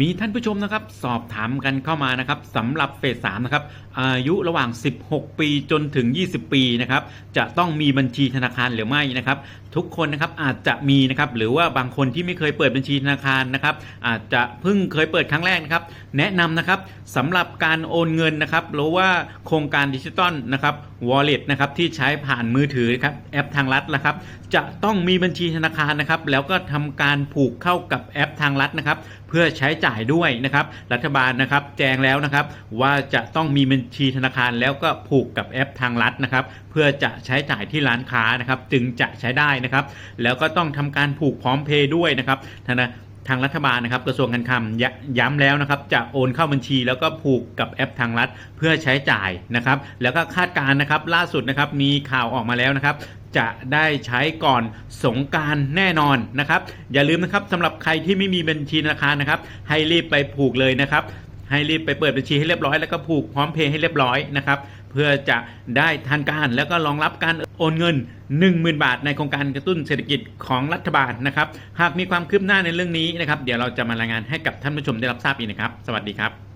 มีท่านผู้ชมนะครับสอบถามกันเข้ามานะครับสำหรับเฟสสามนะครับอายุระหว่าง 16 ปีจนถึง 20 ปีนะครับจะต้องมีบัญชีธนาคารหรือไม่นะครับ ทุกคนนะครับอาจจะมีนะครับหรือว่าบางคนที่ไม่เคยเปิดบัญชีธนาคารนะครับ อาจจะเพิ่งเคยเปิดครั้งแรกนะครับ แนะนำนะครับสำหรับการโอนเงินนะครับหรือว่าโครงการดิจิตอลนะครับ wallet นะครับที่ใช้ผ่านมือถือครับแอปทางรัฐนะครับจะต้องมีบัญชีธนาคารนะครับแล้วก็ทำการผูกเข้ากับแอปทางรัฐนะครับเพื่อใช้จ่ายด้วยนะครับรัฐบาลนะครับแจ้งแล้วนะครับว่าจะต้องมีบัญชีธนาคารแล้วก็ผูกกับแอปทางรัฐนะครับเพื่อจะใช้จ่ายที่ร้านค้านะครับจึงจะใช้ได้นะครับแล้วก็ต้องทำการผูกพร้อมเพย์ด้วยนะครับธนา ทางรัฐบาลนะครับกระทรวงการคลังยย้ำแล้วนะครับจะโอนเข้าบัญชี แล้วก็ผูกกับแอปทางรัฐเพื่อใช้จ่ายนะครับ แล้วก็คาดการณ์นะครับล่าสุดนะครับมีข่าวออกมาแล้วนะครับ จะได้ใช้ก่อนสงการแน่นอนนะครับ อย่าลืมนะครับสำหรับใครที่ไม่มีบัญชีธนาคารนะครับ ให้รีบไปผูกเลยนะครับ ให้รีบไปเปิดบัญชีให้เรียบร้อยแล้วก็ผูกพร้อมเพย์ให้เรียบร้อยนะครับเพื่อจะได้ทันการแล้วก็รองรับการโอนเงิน 10,000 บาท ในโครงการกระตุ้นเศรษฐกิจของรัฐบาลนะครับหากมีความคืบหน้าในเรื่องนี้นะครับเดี๋ยวเราจะมารายงานให้กับท่านผู้ชมได้รับทราบอีกนะครับ สวัสดีครับ